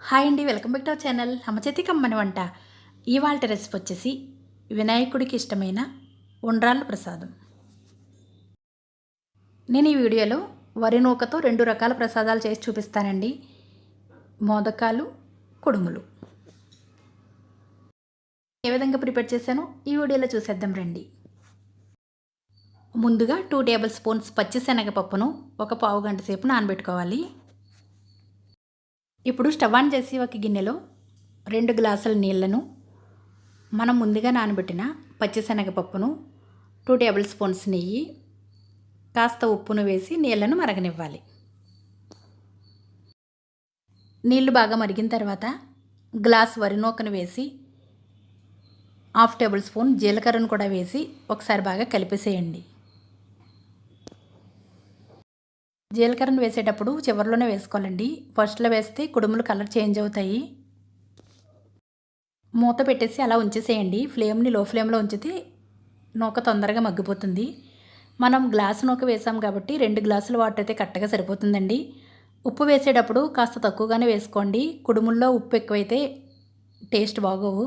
Hi అండి welcome back to our channel. అమ్మచేతి కమ్మని వంట. ఇవాళ రెసిపీ వచ్చేసి వినాయకుడికి ఇష్టమైన ఉండ్రాళ్ళ ప్రసాదం. నేను ఈ వీడియోలో వరి నూకతో రెండు రకాల ప్రసాదాలు చేసి చూపిస్తానండి. మోదకాలు కుడుములు. ఏ విధంగా ప్రిపేర్ చేశానో ఈ వీడియోలో చూసేద్దాం రండి. ముందుగా టూ టేబుల్ స్పూన్స్ పచ్చిశనగపప్పును ఒక పావు గంట సేపు నానబెట్టుకోవాలి. ఇప్పుడు స్టవ్ ఆన్ చేసి ఒక గిన్నెలో రెండు గ్లాసుల నీళ్ళను మనం ముందుగా నానబెట్టిన పచ్చిశనగపప్పును టూ టేబుల్ స్పూన్స్ నెయ్యి కాస్త ఉప్పును వేసి నీళ్ళను మరగనివ్వాలి. నీళ్ళు బాగా మరిగిన తర్వాత గ్లాస్ వరి నూకను వేసి హాఫ్ టేబుల్ స్పూన్ జీలకర్రను కూడా వేసి ఒకసారి బాగా కలిపేసేయండి. జీలకర్రను వేసేటప్పుడు చివరిలోనే వేసుకోవాలండి. ఫస్ట్లో వేస్తే కుడుములు కలర్ చేంజ్ అవుతాయి. మూత పెట్టేసి అలా ఉంచేసేయండి. ఫ్లేమ్ని లో ఫ్లేమ్లో ఉంచితే నూక తొందరగా మగ్గిపోతుంది. మనం గ్లాసు నూక వేసాం కాబట్టి రెండు గ్లాసుల వాటర్ అయితే కరెక్ట్గా సరిపోతుందండి. ఉప్పు వేసేటప్పుడు కాస్త తక్కువగానే వేసుకోండి. కుడుముల్లో ఉప్పు ఎక్కువైతే టేస్ట్ బాగోవు.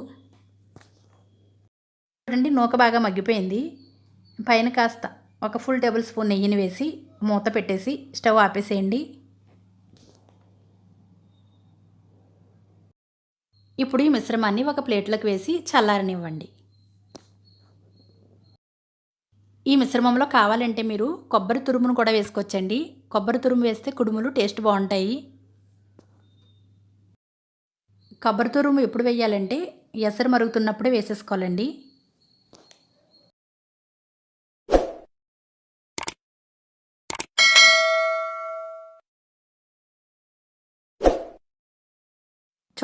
చూడండి నూక బాగా మగ్గిపోయింది. పైన కాస్త ఒక ఫుల్ టేబుల్ స్పూన్ నెయ్యిని వేసి మూత పెట్టేసి స్టవ్ ఆపేసేయండి. ఇప్పుడు ఈ మిశ్రమాన్ని ఒక ప్లేట్లోకి వేసి చల్లారనివ్వండి. ఈ మిశ్రమంలో కావాలంటే మీరు కొబ్బరి తురుమును కూడా వేసుకోవచ్చండి. కొబ్బరి తురుము వేస్తే కుడుములు టేస్ట్ బాగుంటాయి. కొబ్బరి తురుము ఎప్పుడు వేయాలంటే ఎసరు మరుగుతున్నప్పుడే వేసేసుకోవాలండి.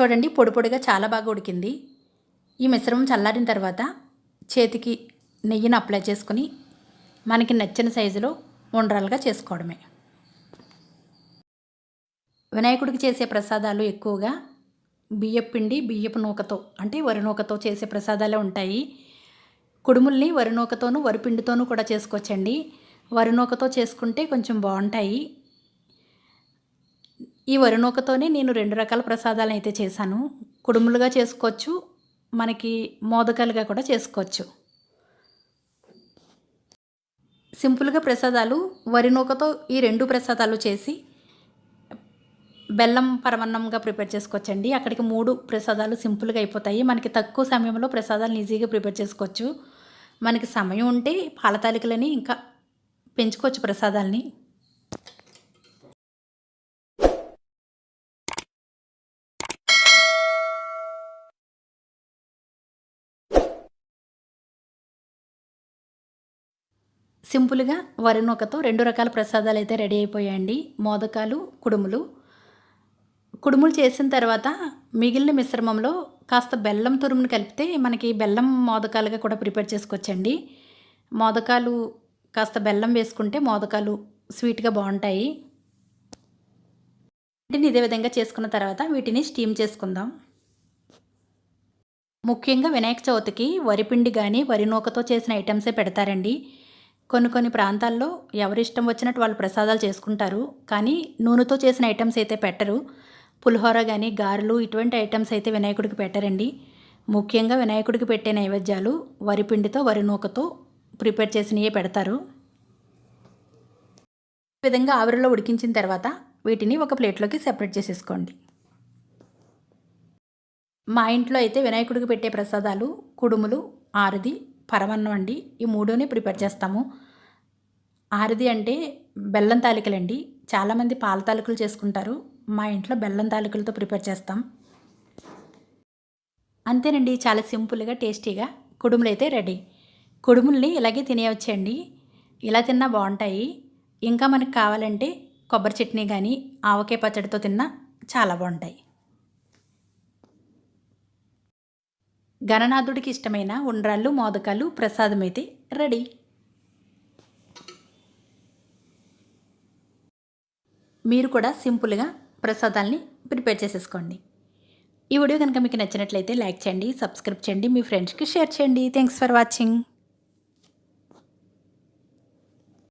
చూడండి పొడి పొడిగా చాలా బాగా ఉడికింది. ఈ మిశ్రమం చల్లారిన తర్వాత చేతికి నెయ్యిని అప్లై చేసుకుని మనకి నచ్చిన సైజులో ఉండ్రాలుగా చేసుకోవడమే. వినాయకుడికి చేసే ప్రసాదాలు ఎక్కువగా బియ్యపు పిండి బియ్యపు నూకతో అంటే వరి నూకతో చేసే ప్రసాదాలే ఉంటాయి. కుడుముల్ని వరి నూకతోనూ వరి పిండితోనూ కూడా చేసుకోవచ్చండి. వరి నూకతో చేసుకుంటే కొంచెం బాగుంటాయి. ఈ వరినూకతోనే నేను రెండు రకాల ప్రసాదాలు అయితే చేశాను. కుడుములుగా చేసుకోవచ్చు మనకి మోదకాలుగా కూడా చేసుకోవచ్చు. సింపుల్గా ప్రసాదాలు వరి నూకతో ఈ రెండు ప్రసాదాలు చేసి బెల్లం పరమన్నంగా ప్రిపేర్ చేసుకోవచ్చండి. అక్కడికి మూడు ప్రసాదాలు సింపుల్గా అయిపోతాయి. మనకి తక్కువ సమయంలో ప్రసాదాలు ఈజీగా ప్రిపేర్ చేసుకోవచ్చు. మనకి సమయం ఉంటే పాలతాలికలని ఇంకా పెంచుకోవచ్చు ప్రసాదాలని. సింపుల్గా వరి నూకతో రెండు రకాల ప్రసాదాలు అయితే రెడీ అయిపోయాయండి. మోదకాలు కుడుములు. కుడుములు చేసిన తర్వాత మిగిలిన మిశ్రమంలో కాస్త బెల్లం తురుమును కలిపితే మనకి బెల్లం మోదకాలుగా కూడా ప్రిపేర్ చేసుకోవచ్చండి. మోదకాలు కాస్త బెల్లం వేసుకుంటే మోదకాలు స్వీట్గా బాగుంటాయి. వీటిని ఇదే విధంగా చేసుకున్న తర్వాత వీటిని స్టీమ్ చేసుకుందాం. ముఖ్యంగా వినాయక చవితికి వరిపిండి కానీ వరి నూకతో చేసిన ఐటమ్సే పెడతారండి. కొన్ని కొన్ని ప్రాంతాల్లో ఎవరిష్టం వచ్చినట్టు వాళ్ళు ప్రసాదాలు చేసుకుంటారు. కానీ నూనెతో చేసిన ఐటమ్స్ అయితే పెట్టరు. పులిహోర కానీ గారెలు ఇటువంటి ఐటమ్స్ అయితే వినాయకుడికి పెట్టరండి. ముఖ్యంగా వినాయకుడికి పెట్టే నైవేద్యాలు వరిపిండితో వరి నూకతో ప్రిపేర్ చేసినవి పెడతారు. ఈ విధంగా ఆవిరిలో ఉడికించిన తర్వాత వీటిని ఒక ప్లేట్లోకి సెపరేట్ చేసేసుకోండి. మా ఇంట్లో అయితే వినాయకుడికి పెట్టే ప్రసాదాలు కుడుములు ఆరుది పరమన్నం అండి. ఈ మూడుని ప్రిపేర్ చేస్తాము. ఆరిది అంటే బెల్లం తాలికలండి. చాలామంది పాల తాలికలు చేసుకుంటారు. మా ఇంట్లో బెల్లం తాలికలతో ప్రిపేర్ చేస్తాం. అంతేనండి చాలా సింపుల్గా టేస్టీగా కుడుములు అయితే రెడీ. కుడుముల్ని ఇలాగే తినేయవచ్చండి ఇలా తిన్నా బాగుంటాయి. ఇంకా మనకు కావాలంటే కొబ్బరి చట్నీ కానీ ఆవకాయ పచ్చడితో తిన్నా చాలా బాగుంటాయి. గణనాథుడికి ఇష్టమైన ఉండ్రాళ్ళు మోదకాలు ప్రసాదం అయితే రెడీ. మీరు కూడా సింపుల్గా ప్రసాదాల్ని ప్రిపేర్ చేసేసుకోండి. ఈ వీడియో కనుక మీకు నచ్చినట్లయితే లైక్ చేయండి సబ్స్క్రైబ్ చేయండి మీ ఫ్రెండ్స్కి షేర్ చేయండి. Thanks for watching.